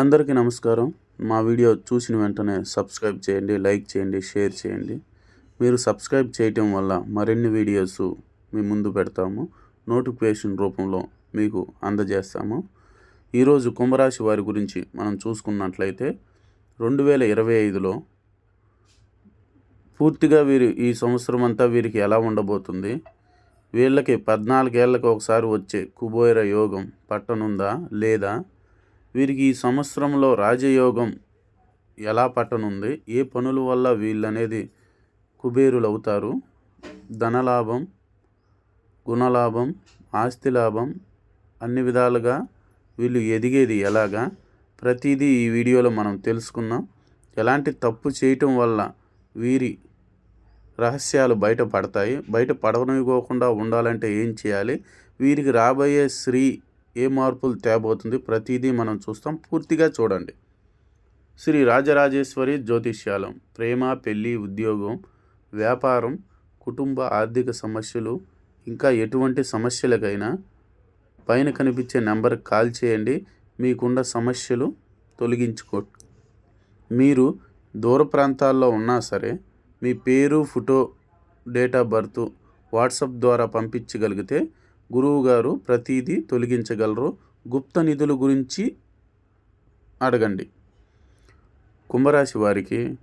అందరికీ నమస్కారం. మా వీడియో చూసిన వెంటనే సబ్స్క్రైబ్ చేయండి లైక్ చేయండి షేర్ చేయండి. మీరు సబ్స్క్రైబ్ చేయటం వల్ల మరిన్ని వీడియోస్ మీ ముందు పెడతాము. నోటిఫికేషన్ రూపంలో మీకు అందజేస్తాము. ఈరోజు కుంభరాశి వారి గురించి మనం చూసుకున్నట్లయితే రెండు వేల ఇరవై ఐదులో పూర్తిగా వీరు ఈ సంవత్సరం అంతా వీరికి ఎలా ఉండబోతుంది? వీళ్ళకి పద్నాలుగేళ్ళకి ఒకసారి వచ్చే కుబోయర యోగం పట్టనుందా? లేదా? వీరికి ఈ సంవత్సరంలో రాజయోగం ఎలా పట్టనుంది? ఏ పనుల వల్ల వీళ్ళనేది కుబేరులు అవుతారు ధనలాభం గుణలాభం ఆస్తి లాభం అన్ని విధాలుగా వీళ్ళు ఎదిగేది ఎలాగా? ప్రతిదీ ఈ వీడియోలో మనం తెలుసుకున్నాం ఎలాంటి తప్పు చేయటం వల్ల వీరి రహస్యాలు బయటపడతాయి బయట పడవనివ్వకుండా ఉండాలంటే ఏం చేయాలి? వీరికి రాబోయే స్త్రీ ఏ మార్పులు తేబోతుంది ప్రతిదీ మనం చూస్తాం. పూర్తిగా చూడండి. శ్రీ రాజరాజేశ్వరి జ్యోతిష్యాలం ప్రేమ పెళ్ళి ఉద్యోగం వ్యాపారం కుటుంబ ఆర్థిక సమస్యలు ఇంకా ఎటువంటి సమస్యలకైనా పైన కనిపించే నెంబర్కి కాల్ చేయండి. మీకున్న సమస్యలు తొలగించుకో మీరు దూర ప్రాంతాల్లో ఉన్నా సరే మీ పేరు photo date of birth WhatsApp ద్వారా పంపించగలిగితే గురువు గారు ప్రతిదీ తొలగించగలరు. గుప్త నిధుల గురించి అడగండి. కుంభరాశి వారికి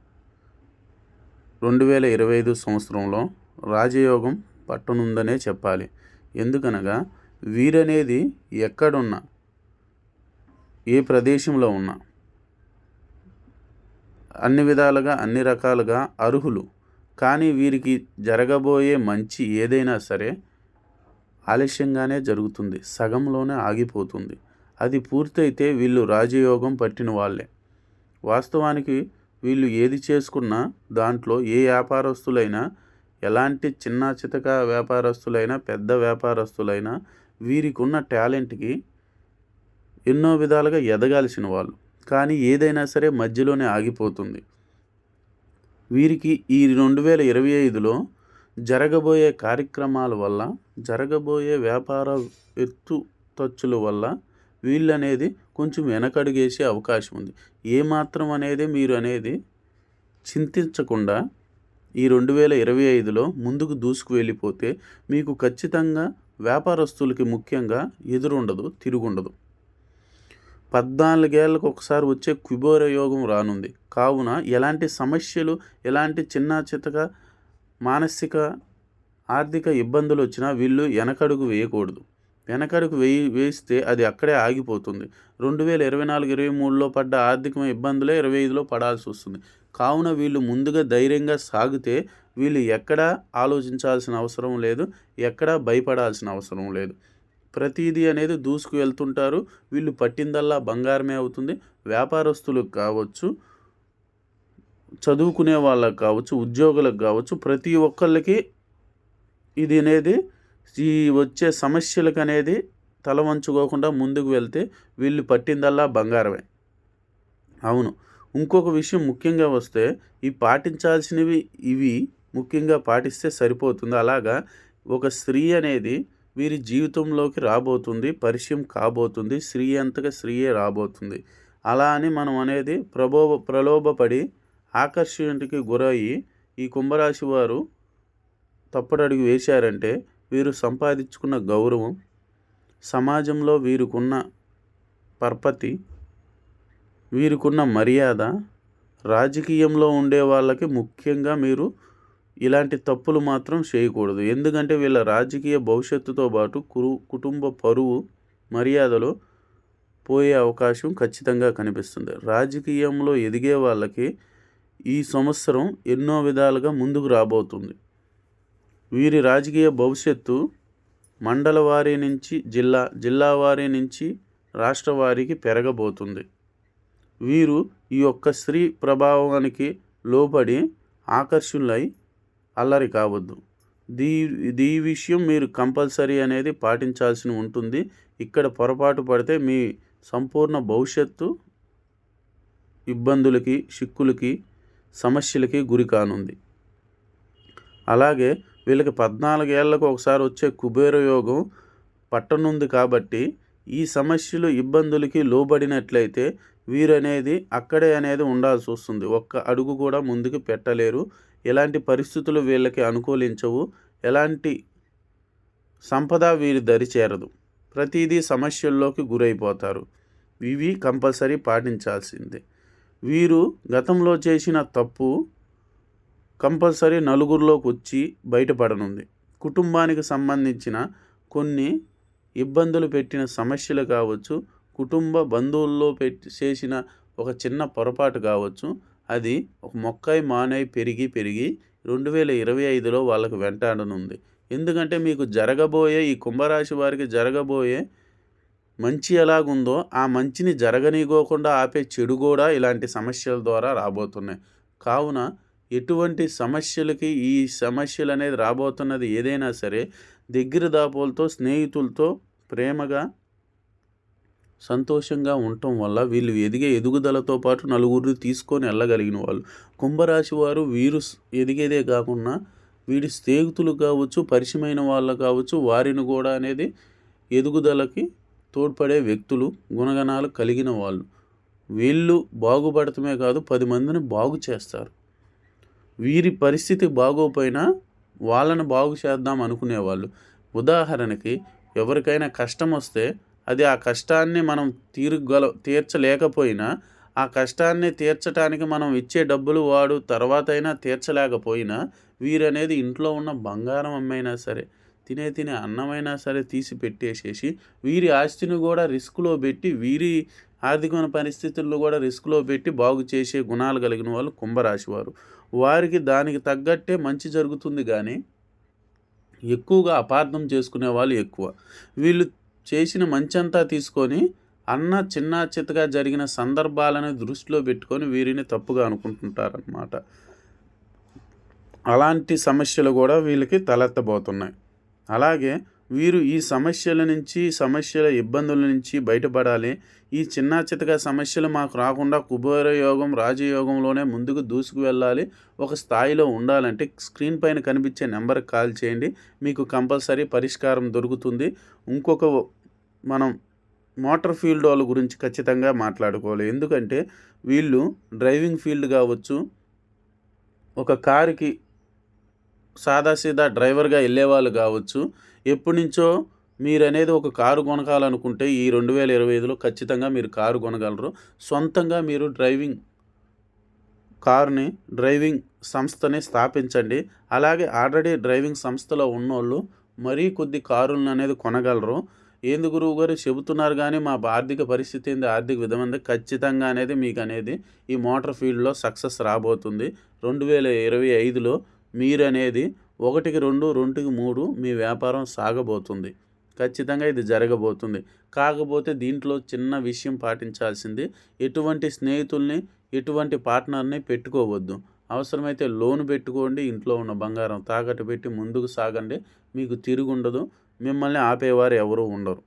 రెండు వేల ఇరవై ఐదు సంవత్సరంలో రాజయోగం పట్టనుందనే చెప్పాలి. ఎందుకనగా వీరనేది ఎక్కడున్నా ఏ ప్రదేశంలో ఉన్నా అన్ని విధాలుగా అన్ని రకాలుగా అర్హులు. కానీ వీరికి జరగబోయే మంచి ఏదైనా సరే ఆలస్యంగానే జరుగుతుంది. సగంలోనే ఆగిపోతుంది. అది పూర్తయితే వీళ్ళు రాజయోగం పట్టిన వాళ్ళే. వాస్తవానికి వీళ్ళు ఏది చేసుకున్నా దాంట్లో ఏ వ్యాపారస్తులైనా ఎలాంటి చిన్న చితక వ్యాపారస్తులైనా పెద్ద వ్యాపారస్తులైనా వీరికి ఉన్న టాలెంట్కి ఎన్నో విధాలుగా ఎదగాల్సిన వాళ్ళు. కానీ ఏదైనా సరే మధ్యలోనే ఆగిపోతుంది. వీరికి ఈ రెండు వేల ఇరవై ఐదులో జరగబోయే కార్యక్రమాల వల్ల జరగబోయే వ్యాపార ఎత్తు తచ్చుల వల్ల వీళ్ళనేది కొంచెం వెనకడుగేసే అవకాశం ఉంది. ఏమాత్రం అనేది మీరు అనేది చింతించకుండా ఈ రెండు వేల ఇరవై ఐదులో ముందుకు దూసుకు వెళ్ళిపోతే మీకు ఖచ్చితంగా వ్యాపారస్తులకి ముఖ్యంగా ఎదురుండదు తిరుగుండదు. పద్నాలుగేళ్ళకు ఒకసారి వచ్చే కుబేర యోగం రానుంది. కావున ఎలాంటి సమస్యలు ఎలాంటి చిన్న చితక మానసిక ఆర్థిక ఇబ్బందులు వచ్చినా వీళ్ళు వెనకడుగు వేయకూడదు. వెనకడుగు వేయి వేస్తే అది అక్కడే ఆగిపోతుంది. రెండు వేల ఇరవై నాలుగు ఇరవై మూడులో పడ్డ ఆర్థికమైన ఇబ్బందులే ఇరవై ఐదులో పడాల్సి వస్తుంది. కావున వీళ్ళు ముందుగా ధైర్యంగా సాగితే వీళ్ళు ఎక్కడా ఆలోచించాల్సిన అవసరం లేదు ఎక్కడా భయపడాల్సిన అవసరం లేదు. ప్రతిదీ అనేది దూసుకు వెళ్తుంటారు. వీళ్ళు పట్టిందల్లా బంగారమే అవుతుంది. వ్యాపారస్తులకు కావచ్చు చదువుకునే వాళ్ళకి కావచ్చు ఉద్యోగులకు కావచ్చు ప్రతి ఒక్కళ్ళకి ఇది అనేది ఈ వచ్చే సమస్యలకు అనేది తల వంచుకోకుండా ముందుకు వెళ్తే వీళ్ళు పట్టిందల్లా బంగారమే. అవును. ఇంకొక విషయం ముఖ్యంగా వస్తే ఈ పాటించాల్సినవి ఇవి ముఖ్యంగా పాటిస్తే సరిపోతుంది. అలాగా ఒక స్త్రీ అనేది వీరి జీవితంలోకి రాబోతుంది పరిచయం కాబోతుంది స్త్రీ అంతగా స్త్రీయే రాబోతుంది. అలా అని మనం అనేది ప్రబోభ ప్రలోభపడి ఆకర్షణకి గురయ్యి ఈ కుంభరాశి వారు తప్పటడుగు వేశారంటే వీరు సంపాదించుకున్న గౌరవం సమాజంలో వీరికున్న పరపతి వీరికున్న మర్యాద రాజకీయంలో ఉండే వాళ్ళకి ముఖ్యంగా మీరు ఇలాంటి తప్పులు మాత్రం చేయకూడదు. ఎందుకంటే వీళ్ళ రాజకీయ భవిష్యత్తుతో పాటు కురు కుటుంబ పరువు మర్యాదలు పోయే అవకాశం ఖచ్చితంగా కనిపిస్తుంది. రాజకీయంలో ఎదిగే వాళ్ళకి ఈ సంవత్సరం ఎన్నో విధాలుగా ముందుకు రాబోతుంది. వీరి రాజకీయ భవిష్యత్తు మండల వారి నుంచి జిల్లా జిల్లా వారి నుంచి రాష్ట్ర వారికి పెరగబోతుంది. వీరు ఈ యొక్క స్త్రీ ప్రభావానికి లోబడి ఆకర్షణలై అల్లరి కావద్దు. దీ దీ విషయం మీరు కంపల్సరీ అనేది పాటించాల్సి ఉంటుంది. ఇక్కడ పొరపాటు పడితే మీ సంపూర్ణ భవిష్యత్తు ఇబ్బందులకి చిక్కులకి సమస్యలకి గురి కానుంది. అలాగే వీళ్ళకి పద్నాలుగేళ్ళకు ఒకసారి వచ్చే కుబేర యోగం పట్టనుంది కాబట్టి ఈ సమస్యలు ఇబ్బందులకి లోబడినట్లయితే వీరనేది అక్కడే అనేది ఉండాల్సి వస్తుంది. ఒక్క అడుగు కూడా ముందుకు పెట్టలేరు. ఎలాంటి పరిస్థితులు వీళ్ళకి అనుకూలించవు. ఎలాంటి సంపద వీరి దరి చేరదు. ప్రతిదీ సమస్యల్లోకి గురైపోతారు. ఇవి కంపల్సరీ పాటించాల్సిందే. వీరు గతంలో చేసిన తప్పు కంపల్సరీ నలుగురిలోకి వచ్చి బయటపడనుంది. కుటుంబానికి సంబంధించిన కొన్ని ఇబ్బందులు పెట్టిన సమస్యలు కావచ్చు కుటుంబ బంధువుల్లో పెట్టి చేసిన ఒక చిన్న పొరపాటు కావచ్చు అది ఒక మొక్కై మానై పెరిగి పెరిగి రెండు వేల ఇరవై ఐదులో వాళ్ళకు వెంటాడనుంది. ఎందుకంటే మీకు జరగబోయే ఈ కుంభరాశి వారికి జరగబోయే మంచి ఎలాగుందో ఆ మంచిని జరగనీయకోకుండా ఆపే చెడు కూడా ఇలాంటి సమస్యల ద్వారా రాబోతున్నాయి. కావున ఎటువంటి సమస్యలకి ఈ సమస్యలు అనేది రాబోతున్నది ఏదైనా సరే దగ్గర దాపోలతో స్నేహితులతో ప్రేమగా సంతోషంగా ఉండటం వల్ల వీళ్ళు ఎదిగే ఎదుగుదలతో పాటు నలుగురిని తీసుకొని వెళ్ళగలిగిన వాళ్ళు. కుంభరాశి వారు వీరు ఎదిగేదే కాకుండా వీడి స్నేహితులు కావచ్చు పరిచయమైన వాళ్ళు కావచ్చు వారిని కూడా అనేది ఎదుగుదలకి తోడ్పడే వ్యక్తులు గుణగణాలు కలిగిన వాళ్ళు. వీళ్ళు బాగుపడటమే కాదు పది మందిని బాగు చేస్తారు. వీరి పరిస్థితి బాగోపోయినా వాళ్ళని బాగు చేద్దాం అనుకునేవాళ్ళు ఉదాహరణకి ఎవరికైనా కష్టం వస్తే అది ఆ కష్టాన్ని మనం తీరుగల తీర్చలేకపోయినా ఆ కష్టాన్ని తీర్చడానికి మనం ఇచ్చే డబ్బులు వాడు తర్వాత అయినా తీర్చలేకపోయినా వీరనేది ఇంట్లో ఉన్న బంగారం అమ్మైనా సరే తినే తినే అన్నమైనా సరే తీసి పెట్టేసేసి వీరి ఆస్తిని కూడా రిస్క్లో పెట్టి వీరి ఆర్థిక పరిస్థితుల్లో కూడా రిస్క్లో పెట్టి బాగు చేసే గుణాలు కలిగిన వాళ్ళు కుంభరాశి వారు. వారికి దానికి తగ్గట్టే మంచి జరుగుతుంది కానీ ఎక్కువగా అపార్థం చేసుకునే వాళ్ళు ఎక్కువ. వీళ్ళు చేసిన మంచంతా తీసుకొని అన్న చిన్న చితగా జరిగిన సందర్భాలను దృష్టిలో పెట్టుకొని వీరిని తప్పుగా అనుకుంటుంటారనమాట అలాంటి సమస్యలు కూడా వీళ్ళకి తలెత్తబోతున్నాయి. అలాగే వీరు ఈ సమస్యల నుంచి సమస్యల ఇబ్బందుల నుంచి బయటపడాలి. ఈ చిన్న చితక సమస్యలు మాకు రాకుండా కుబేర యోగం రాజయోగంలోనే ముందుకు దూసుకు వెళ్ళాలి. ఒక స్థాయిలో ఉండాలంటే స్క్రీన్ పైన కనిపించే నెంబర్కి కాల్ చేయండి. మీకు కంపల్సరీ పరిష్కారం దొరుకుతుంది. ఇంకొక మనం మోటార్ ఫీల్డ్ వాళ్ళ గురించి ఖచ్చితంగా మాట్లాడుకోవాలి. ఎందుకంటే వీళ్ళు డ్రైవింగ్ ఫీల్డ్ కావచ్చు ఒక కారుకి సాదాసీదా డ్రైవర్గా వెళ్ళేవాళ్ళు కావచ్చు. ఎప్పటి నుంచో మీరు అనేది ఒక కారు కొనగాలనుకుంటే ఈ రెండు వేల ఇరవై ఐదులో ఖచ్చితంగా మీరు కారు కొనగలరు. సొంతంగా మీరు డ్రైవింగ్ కారుని డ్రైవింగ్ సంస్థని స్థాపించండి. అలాగే ఆల్రెడీ డ్రైవింగ్ సంస్థలో ఉన్నోళ్ళు మరీ కొద్ది కారులను అనేది కొనగలరు. ఏంది గురువు గారు? చెబుతున్నారు కానీ మా ఆర్థిక పరిస్థితి ఏంది? ఆర్థిక విధమైంది ఖచ్చితంగా అనేది మీకు అనేది ఈ మోటార్ ఫీల్డ్లో సక్సెస్ రాబోతుంది. రెండు వేల ఇరవై ఐదులో మీరు అనేది ఒకటికి రెండు రెండుకి మూడు మీ వ్యాపారం సాగబోతుంది. ఖచ్చితంగా ఇది జరగబోతుంది. కాకపోతే దీంట్లో చిన్న విషయం పాటించాల్సింది ఎటువంటి స్నేహితుల్ని ఎటువంటి పార్ట్నర్ని పెట్టుకోవద్దు. అవసరమైతే లోన్ పెట్టుకోండి ఇంట్లో ఉన్న బంగారం తాకట్టు పెట్టి ముందుకు సాగండి మీకు తిరుగుండదు మిమ్మల్ని ఆపేవారు ఎవరు ఉండరు.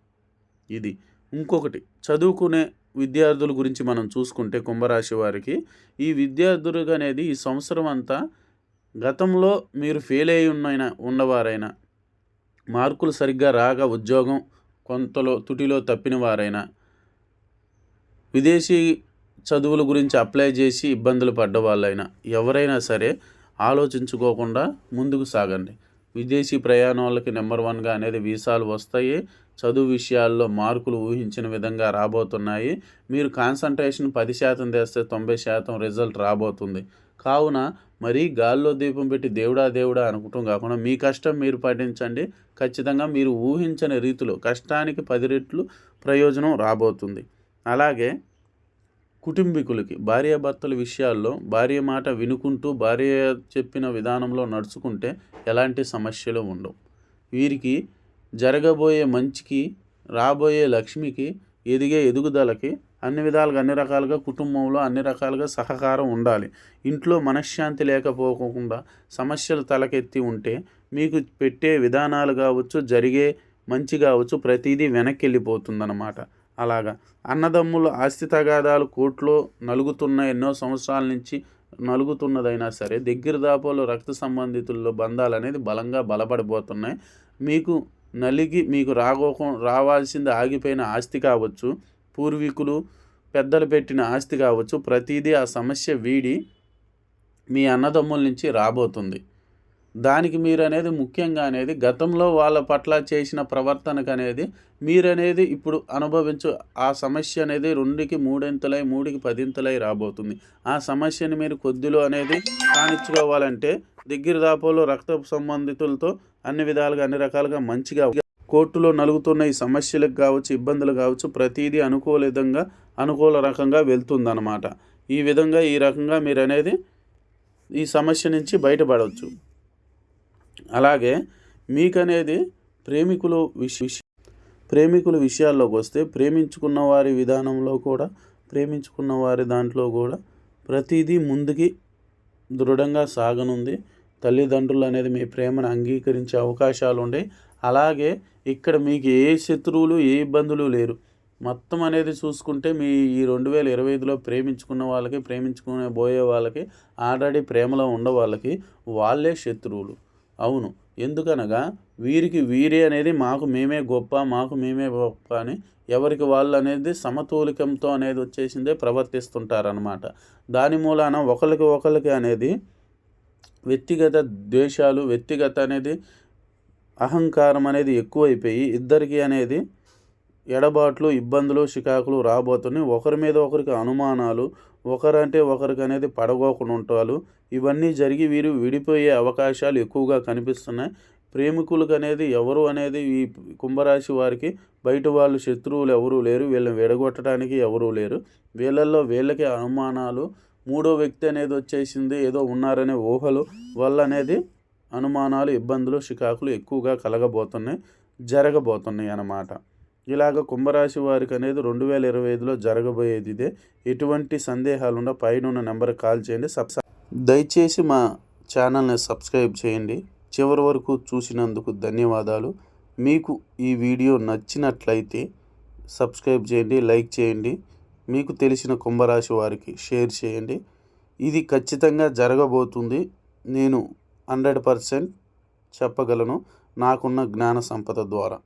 ఇది. ఇంకొకటి చదువుకునే విద్యార్థుల గురించి మనం చూసుకుంటే కుంభరాశి వారికి ఈ విద్యార్థులకు అనేది ఈ సంవత్సరం అంతా గతంలో మీరు ఫెయిల్ అయి ఉన్న ఉన్నవారైనా మార్కులు సరిగ్గా రాక ఉద్యోగం కొంతలో తుటిలో తప్పిన వారైనా విదేశీ చదువుల గురించి అప్లై చేసి ఇబ్బందులు పడ్డ వాళ్ళైనా ఎవరైనా సరే ఆలోచించుకోకుండా ముందుకు సాగండి. విదేశీ ప్రయాణాలకి నెంబర్ వన్గా అనేది వీసాలు వస్తాయి. చదువు విషయాల్లో మార్కులు ఊహించిన విధంగా రాబోతున్నాయి. మీరు కాన్సన్ట్రేషన్ పది శాతం తెస్తే తొంభై శాతం రిజల్ట్ రాబోతుంది. కావున మరీ గాల్లో దీపం పెట్టి దేవుడా దేవుడా అనుకుంటాం. కాకుండా మీ కష్టం మీరు పాటించండి. ఖచ్చితంగా మీరు ఊహించని రీతిలో కష్టానికి పది రెట్లు ప్రయోజనం రాబోతుంది. అలాగే కుటుంబీకులకి భార్యాభర్తల విషయాల్లో భార్య మాట వినుకుంటూ భార్య చెప్పిన విధానంలో నడుచుకుంటే ఎలాంటి సమస్యలు ఉండవు. వీరికి జరగబోయే మంచికి రాబోయే లక్ష్మికి ఎదిగే ఎదుగుదలకి అన్ని విధాలుగా అన్ని రకాలుగా కుటుంబంలో అన్ని రకాలుగా సహకారం ఉండాలి. ఇంట్లో మనశ్శాంతి లేకపోకుండా సమస్యలు తలకెత్తి ఉంటే మీకు పెట్టే విధానాలు కావచ్చు జరిగే మంచి కావచ్చు ప్రతిదీ వెనక్కి వెళ్ళిపోతుందన్నమాట అలాగా. అన్నదమ్ముల ఆస్తి తగాదాలు కోర్టులో నలుగుతున్న ఎన్నో సంవత్సరాల నుంచి నలుగుతున్నదైనా సరే దగ్గర దాపోలు రక్త సంబంధితుల్లో బంధాలు అనేది బలంగా బలపడిపోతున్నాయి. మీకు నలిగి మీకు రాగోకం రావాల్సింది ఆగిపోయిన ఆస్తి కావచ్చు. పూర్వీకులు పెద్దలు పెట్టిన ఆస్తి కావచ్చు ప్రతిదీ ఆ సమస్య వీడి మీ అన్నదమ్ముల నుంచి రాబోతుంది. దానికి మీరు అనేది ముఖ్యంగా అనేది గతంలో వాళ్ళ పట్ల చేసిన ప్రవర్తనకు అనేది మీరనేది ఇప్పుడు అనుభవించు ఆ సమస్య అనేది రెండుకి మూడింతలై మూడుకి పదింతలై రాబోతుంది. ఆ సమస్యని మీరు కొద్దిలో అనేది కానిచ్చుకోవాలంటే దగ్గర దాపోలో రక్త సంబంధితులతో అన్ని విధాలుగా అన్ని రకాలుగా మంచిగా కోర్టులో నలుగుతున్న ఈ సమస్యలకు కావచ్చు ఇబ్బందులు కావచ్చు ప్రతిదీ అనుకూల విధంగా అనుకూల రకంగా వెళ్తుందన్నమాట. ఈ విధంగా ఈ రకంగా మీరు అనేది ఈ సమస్య నుంచి బయటపడవచ్చు. అలాగే మీకనేది ప్రేమికులు విష ప్రేమికుల విషయాల్లోకి వస్తే ప్రేమించుకున్న వారి విధానంలో కూడా ప్రేమించుకున్న వారి దాంట్లో కూడా ప్రతిదీ ముందుకి దృఢంగా సాగనుంది. తల్లిదండ్రులు అనేది మీ ప్రేమను అంగీకరించే అవకాశాలు ఉండే అలాగే ఇక్కడ మీకు ఏ శత్రువులు ఏ ఇబ్బందులు లేరు. మొత్తం అనేది చూసుకుంటే మీ ఈ రెండు వేల ఇరవై ఐదులో ప్రేమించుకున్న వాళ్ళకి ప్రేమించుకునే పోయే వాళ్ళకి ఆల్రెడీ ప్రేమలో ఉన్న వాళ్ళకి వాళ్ళే శత్రువులు. అవును. ఎందుకనగా వీరికి వీరే అనేది మాకు మేమే గొప్ప మాకు మేమే గొప్ప అని ఎవరికి వాళ్ళు అనేది సమతూలికంతో అనేది వచ్చేసిందే ప్రవర్తిస్తుంటారనమాట దాని మూలాన ఒకరికి ఒకరికి అనేది వ్యక్తిగత ద్వేషాలు వ్యక్తిగత అనేది అహంకారం అనేది ఎక్కువైపోయి ఇద్దరికి అనేది ఎడబాట్లు ఇబ్బందులు చికాకులు రాబోతున్నాయి. ఒకరి మీద ఒకరికి అనుమానాలు ఒకరంటే ఒకరికి అనేది పడగోకుండా ఉంటారు ఇవన్నీ జరిగి వీరు విడిపోయే అవకాశాలు ఎక్కువగా కనిపిస్తున్నాయి. ప్రేమికులకు అనేది ఎవరు అనేది ఈ కుంభరాశి వారికి బయట వాళ్ళు శత్రువులు ఎవరూ లేరు. వీళ్ళని విడగొట్టడానికి ఎవరూ లేరు. వీళ్ళల్లో వీళ్ళకి అనుమానాలు. మూడో వ్యక్తి అనేది వచ్చేసింది. ఏదో ఉన్నారనే ఊహలు వల్ల అనేది అనుమానాలు ఇబ్బందులు చికాకులు ఎక్కువగా కలగబోతున్నాయి జరగబోతున్నాయి అన్నమాట. ఇలాగ కుంభరాశి వారికి అనేది రెండు వేల ఇరవై ఐదులో జరగబోయేది ఇదే ఎటువంటి సందేహాలున్న పైన ఉన్న నెంబర్కి కాల్ చేయండి. సబ్స్ దయచేసి మా ఛానల్ని సబ్స్క్రైబ్ చేయండి. చివరి వరకు చూసినందుకు ధన్యవాదాలు. మీకు ఈ వీడియో నచ్చినట్లయితే సబ్స్క్రైబ్ చేయండి లైక్ చేయండి. మీకు తెలిసిన కుంభరాశి వారికి షేర్ చేయండి. ఇది ఖచ్చితంగా జరగబోతుంది. నేను హండ్రెడ్ పర్సెంట్ చెప్పగలను నాకున్న జ్ఞాన సంపద ద్వారా.